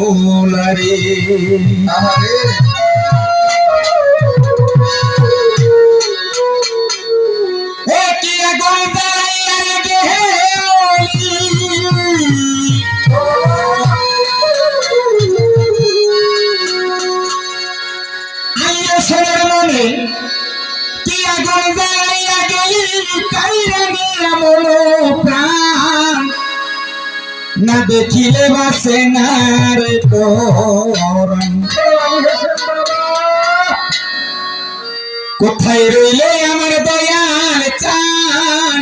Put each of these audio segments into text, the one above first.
ও মৌলা রে সোনার মনে জ্বালাইয়া গেলি প্রাণ না দেখিলে বাসে না কোথায় রইলে আমার দয়াল চান?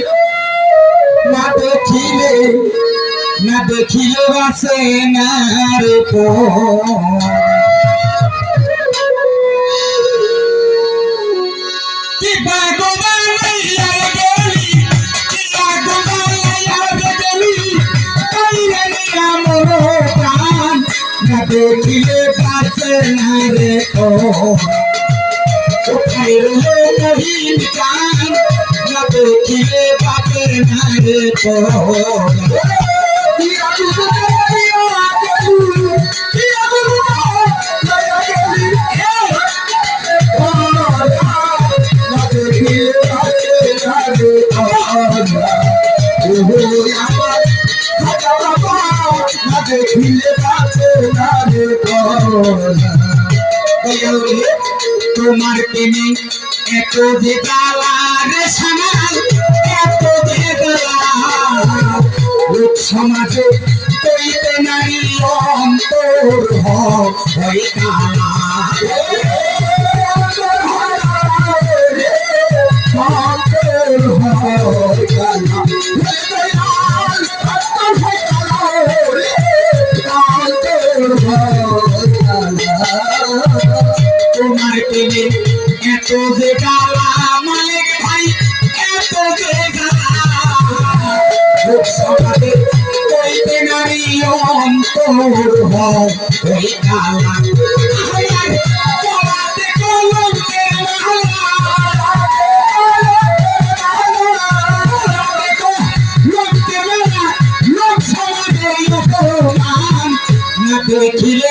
না দেখিলে না দেখিলে বাসে না রে তোরণ দেখিলে বাসে না রে কোথায় রইলে মহিন গান না দেখিলে বাপের না রে কি আগুন তোমার প্রেমে এত যে জ্বালা সামাল, এত যে লোক সমাজে কইতে নারী অন্তর হয় কালা। তোমার প্রেমে এত যে মালিক ভাই এত যে দেখিলে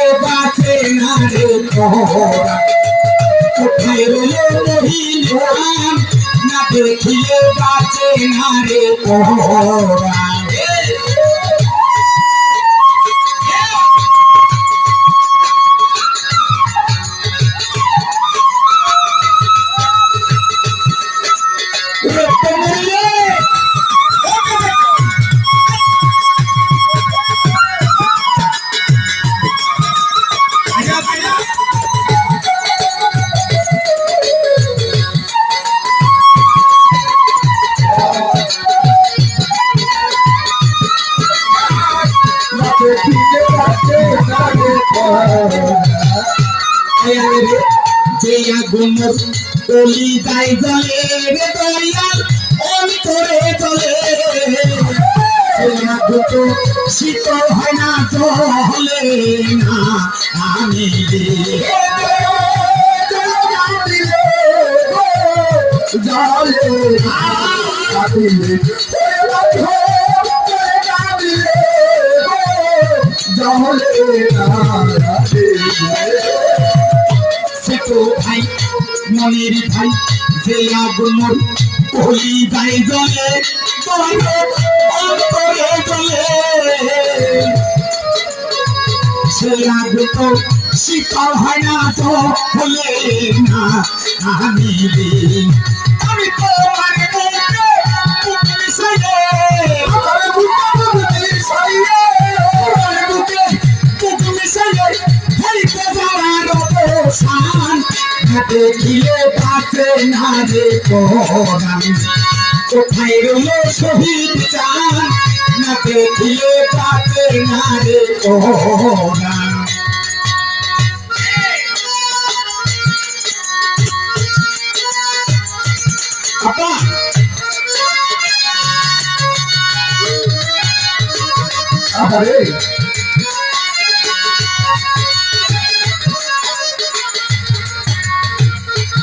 তোরা কোথায় রইলে রাম না দেখিয়ে বাঁচে না রে তোরা। আগুন তলি যাই জলে রে দয়াল, অন্তরে জলে আগুন শীতল হয় না, জলে না, আমি সে তো ভাই মনের ভাই, যে আগুন কলি যাই জলে সে আগুন তো শীতল হয় না, তো হলে না, আমি আমি তো দেখিলে পাচ্ছে না রে কোরআন কোথায় রইল শহীদ চান না দেখিলে পাচ্ছে না রে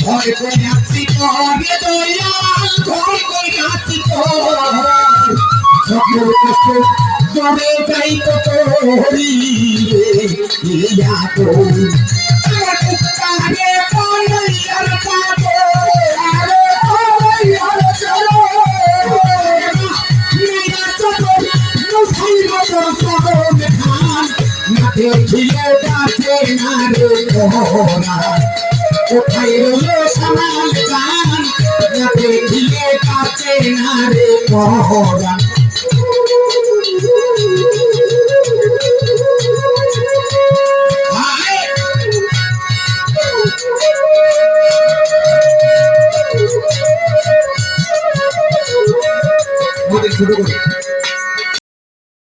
ঘর কইরাছি পর দয়াল ঘর কইরাছি পর সকল কষ্ট জমে যাই তো তোরি ইয়া তো না দেখিলে ডাকে না রে তোরা কোথায় রইল সামাল গান দেখিয়ে ডাকে না রে তোরা